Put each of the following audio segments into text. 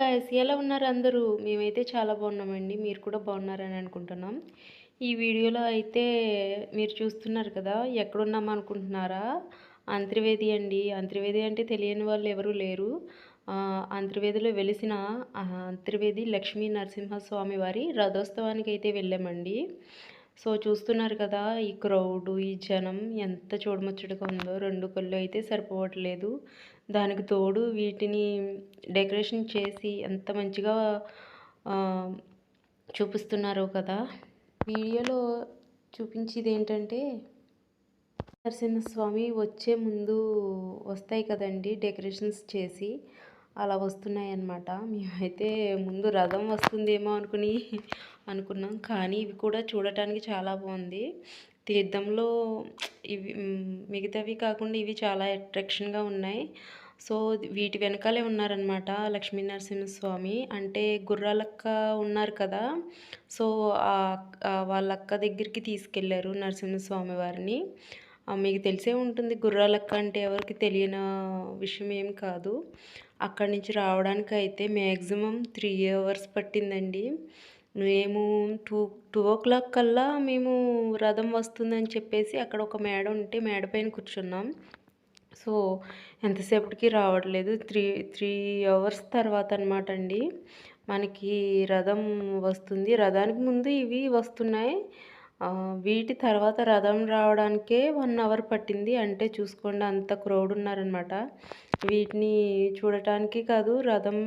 Guys ఎలా ఉన్నారు అందరూ? మేమైతే చాలా బాగున్నామండి. మీరు కూడా బాగున్నారని అనుకుంటున్నాం. ఈ వీడియోలో అయితే మీరు చూస్తున్నారు కదా! ఎక్కడున్నాం అనుకుంటున్నారా? అంతర్వేది అండి. అంతర్వేది అంటే తెలియని వాళ్ళు ఎవరూ లేరు. అంతర్వేదిలో వెలిసిన అంతర్వేది లక్ష్మీ నరసింహస్వామి వారి రథోత్సవానికి అయితే వెళ్ళామండి. సో, చూస్తున్నారు కదా! ఈ క్రౌడు, ఈ జనం ఎంత చూడముచ్చటగా ఉందో. రెండు కళ్ళు అయితే సరిపోవట్లేదు. దానికి తోడు వీటిని డెకరేషన్ చేసి ఎంత మంచిగా చూపిస్తున్నారు కదా! వీడియోలో చూపించేది ఏంటంటే నరసింహస్వామి వచ్చే ముందు వస్తాయి కదండీ! డెకరేషన్స్ చేసి అలా వస్తున్నాయన్నమాట. మేమైతే ముందు రథం వస్తుందేమో అనుకుని అనుకున్నాం. కానీ ఇవి కూడా చూడటానికి చాలా బాగుంది. తీర్థంలో ఇవి మిగతావి కాకుండా ఇవి చాలా అట్రాక్షన్‌గా ఉన్నాయి. సో, వీటి వెనకాలే ఉన్నారనమాట లక్ష్మీనరసింహస్వామి అంటే గుర్రాలక్క ఉన్నారు కదా! సో, వాళ్ళక్క వాళ్ళ అక్క దగ్గరికి తీసుకెళ్ళారు నరసింహస్వామి వారిని. మీకు తెలిసే ఉంటుంది గుర్రాలక్క అంటే ఎవరికి తెలియని విషయం ఏం కాదు. అక్కడి నుంచి రావడానికి అయితే మ్యాక్సిమం త్రీ అవర్స్ పట్టిందండి. మేము టూ టూ ఓ క్లాక్ కల్లా మేము రథం వస్తుందని చెప్పేసి అక్కడ ఒక మేడ ఉంటే మేడ పైన కూర్చున్నాం. సో, ఎంతసేపటికి రావట్లేదు. త్రీ త్రీ అవర్స్ తర్వాత అనమాట అండి మనకి రథం వస్తుంది. రథానికి ముందు ఇవి వస్తున్నాయి. వీటి తర్వాత రథం రావడానికే వన్ అవర్ పట్టింది. అంటే చూసుకోండి అంత క్రౌడ్ ఉన్నారనమాట. వీటిని చూడటానికి కాదు రథం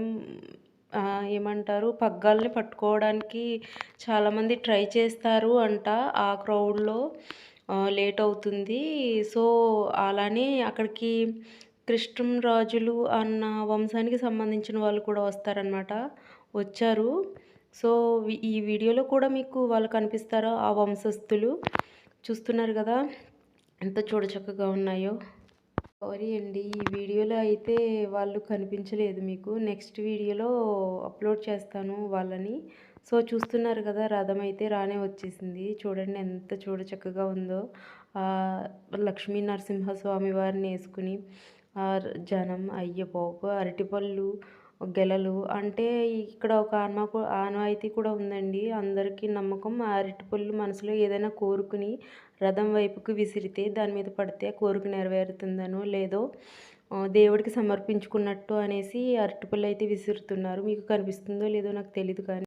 ఏమంటారు పగ్గాల్ని పట్టుకోవడానికి చాలామంది ట్రై చేస్తారు అంట ఆ క్రౌడ్‌లో లేట్ అవుతుంది. సో, అలానే అక్కడికి కృష్ణం రాజులు అన్న వంశానికి సంబంధించిన వాళ్ళు కూడా వస్తారనమాట. వచ్చారు. సో, ఈ వీడియోలో కూడా మీకు వాళ్ళు కనిపిస్తారో ఆ వంశస్థులు. చూస్తున్నారు కదా! ఎంత చూడచక్కగా ఉన్నాయో. సారీ అండి. ఈ వీడియోలో అయితే వాళ్ళు కనిపించలేదు మీకు. నెక్స్ట్ వీడియోలో అప్లోడ్ చేస్తాను వాళ్ళని. సో, చూస్తున్నారు కదా! రథం అయితే రానే వచ్చేసింది. చూడండి ఎంత చూడచక్కగా ఉందో. లక్ష్మీ నరసింహస్వామి వారిని వేసుకుని జనం అయ్య అరటిపళ్ళు, గెలలు అంటే ఇక్కడ ఒక ఆనవాకు ఆనవాయితీ కూడా ఉందండి. అందరికీ నమ్మకం అరటిపళ్ళు మనసులో ఏదైనా కోరుకుని రథం వైపుకు విసిరితే దాని మీద పడితే కోరిక నెరవేరుతుందనో లేదో దేవుడికి సమర్పించుకున్నట్టు అనేసి అరటిపళ్ళు అయితే విసురుతున్నారు. మీకు కనిపిస్తుందో లేదో నాకు తెలియదు కానీ